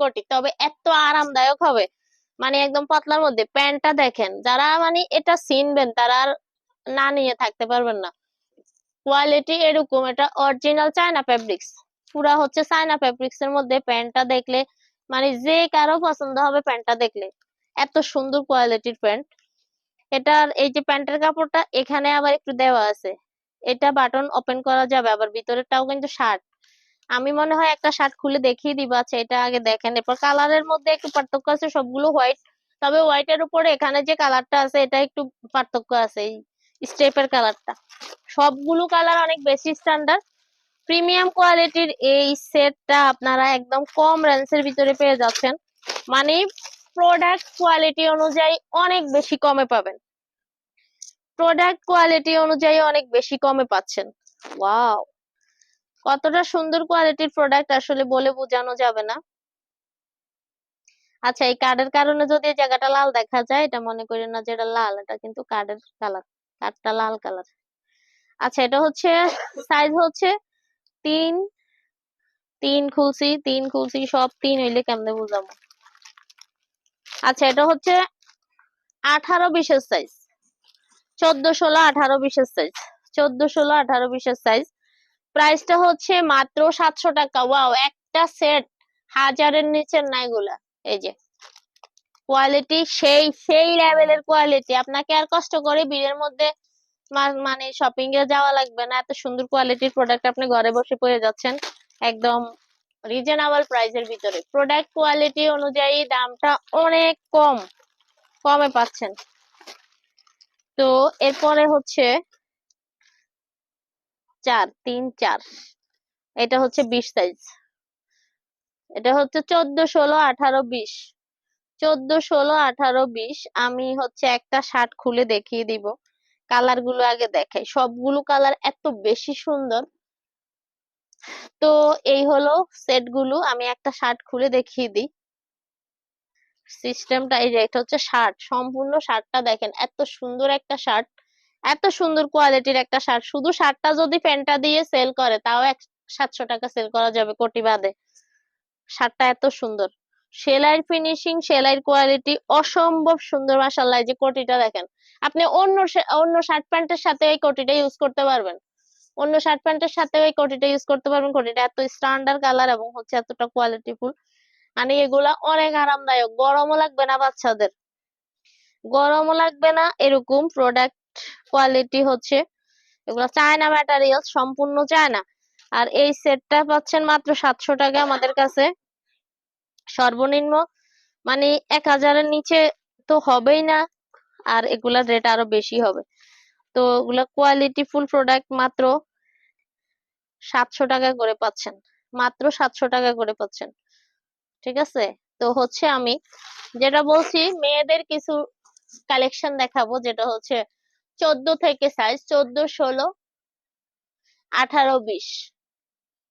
কোটি তবে এত আরামদায়ক হবে। মানে একদম পাতলার মধ্যে। প্যান্টটা দেখেন, যারা মানে এটা চিনবেন, তারা আর না নিয়ে থাকতে পারবেন না। কোয়ালিটি এরকম, এটা অরিজিনাল চায়না ফেব্রিক্স পুরা হচ্ছে চায়না ফেব্রিক্স এর মধ্যে প্যান্টটা দেখলে মানে যে কারও পছন্দ হবে প্যান্টটা দেখলে। এত সুন্দর কোয়ালিটির প্যান্ট। এটার, এই যে প্যান্টের কাপড়টা, এখানে আবার একটু দেওয়া আছে। এটা বাটন ওপেন করা যাবে, আবার ভিতরেরটাও কিন্তু শার্ট। আমি মনে হয় একটা শার্ট খুলে দেখিয়ে দিব। আচ্ছা এটা আগে দেখেন। এরপর কালারের মধ্যে একটু পার্থক্য আছে, সবগুলো হোয়াইট তবে হোয়াইটের উপরে এখানে যে কালারটা আছে, এটা একটু পার্থক্য আছে, এই স্টেপের কালারটা। সবগুলো কালার অনেক বেশি স্ট্যান্ডার্ড প্রিমিয়াম কোয়ালিটির এই সেটটা আপনারা একদম কম রেঞ্জের ভিতরে পেয়ে যাচ্ছেন। মানে প্রোডাক্ট কোয়ালিটি অনুযায়ী অনেক বেশি কমে পাবেন। প্রোডাক্ট কোয়ালিটি অনুযায়ী অনেক বেশি কমে পাচ্ছেন। ওয়াও কতটা সুন্দর কোয়ালিটির প্রোডাক্ট আসলে বলে বোঝানো যাবে না। আচ্ছা এই কার্ডের কারণে যদি এই জায়গাটা লাল দেখা যায়, এটা মনে করেন না যে এটা লাল, এটা কিন্তু কার্ডের কালার কার্ডটা লাল কালার আচ্ছা এটা হচ্ছে সাইজ হচ্ছে তিন তিন খুলছি তিন খুলছি, সব তিন হইলে কেমনে বুঝাবো? আচ্ছা এটা হচ্ছে আঠারো বিশের সাইজ চোদ্দ ষোলো আঠারো বিশের সাইজ চোদ্দ ষোলো আঠারো বিশের সাইজ প্রাইসটা হচ্ছে মাত্র সাতশো টাকা। ওয়াও, একটা সেট। হাজারের নিচের নাই গুলা। এই যে, কোয়ালিটি সেই সেই লেভেলের কোয়ালিটি। আপনাকে আর কষ্ট করে বিলের মধ্যে মানে শপিং এ যাওয়া লাগবে না। এত সুন্দর কোয়ালিটির প্রোডাক্ট আপনি ঘরে বসে পেয়ে যাচ্ছেন একদম রিজনেবল প্রাইসের ভিতরে। প্রোডাক্ট কোয়ালিটি অনুযায়ী দামটা অনেক কম, কমে পাচ্ছেন। তো এরপরে হচ্ছে চার, তিন, চার। এটা হচ্ছে বিশ সাইজ এটা হচ্ছে চোদ্দ, ষোলো, আঠারো, বিশ। চোদ্দ, ষোলো, আঠারো, বিশ। আমি হচ্ছে একটা শার্ট খুলে দেখিয়ে দিব। কালারগুলো আগে দেখাই। সবগুলো কালার এত বেশি সুন্দর। তো এই হলো সেটগুলো। আমি একটা শার্ট খুলে দেখিয়ে দিই। সিস্টেমটা এই যে, এটা হচ্ছে শার্ট সম্পূর্ণ শার্টটা দেখেন। এত সুন্দর একটা শার্ট এত সুন্দর কোয়ালিটির একটা শার্ট। শুধু শার্টটা যদি প্যান্টটা দিয়ে সেল করে, তাও এক সাতশো টাকা সেল করা যাবে কোটি বাদে। শার্টটা এত সুন্দর। সেলাইয়ের ফিনিশিং সেলাইয়ের কোয়ালিটি অসম্ভব সুন্দর, মাশাআল্লাহ, এই যে কোটিটা দেখেন। আপনি অন্য অন্য শার্ট প্যান্টের সাথে এই কোটিটা ইউজ করতে পারবেন। অন্য শার্ট প্যান্টের সাথে এই কোটিটা ইউজ করতে পারবেন। কোটিটা এত স্ট্যান্ডার্ড কালার এবং হচ্ছে এতটা কোয়ালিটিফুল মানে এগুলা অনেক আরামদায়ক। গরমও লাগবে না বাচ্চাদের। গরমও লাগবে না এরকম প্রোডাক্ট কোয়ালিটি হচ্ছে। এগুলো চায়না ম্যাটেরিয়ালস সম্পূর্ণ চায়না আর এই সেটটা পাচ্ছেন মাত্র সাতশো টাকা আমাদের কাছে। সর্বনিম্ন মানে এক হাজারের নিচে তো হবেই না, আর এগুলার রেট আরও বেশি হবে। তো এগুলা কোয়ালিটি ফুল প্রোডাক্ট মাত্র সাতশো টাকা করে পাচ্ছেন। মাত্র সাতশো টাকা করে পাচ্ছেন। ঠিক আছে? তো হচ্ছে আমি যেটা বলছি, মেয়েদের কিছু কালেকশন দেখাবো, যেটা হচ্ছে চোদ্দ থেকে সাইজ চোদ্দ ষোলো আঠারো বিশ।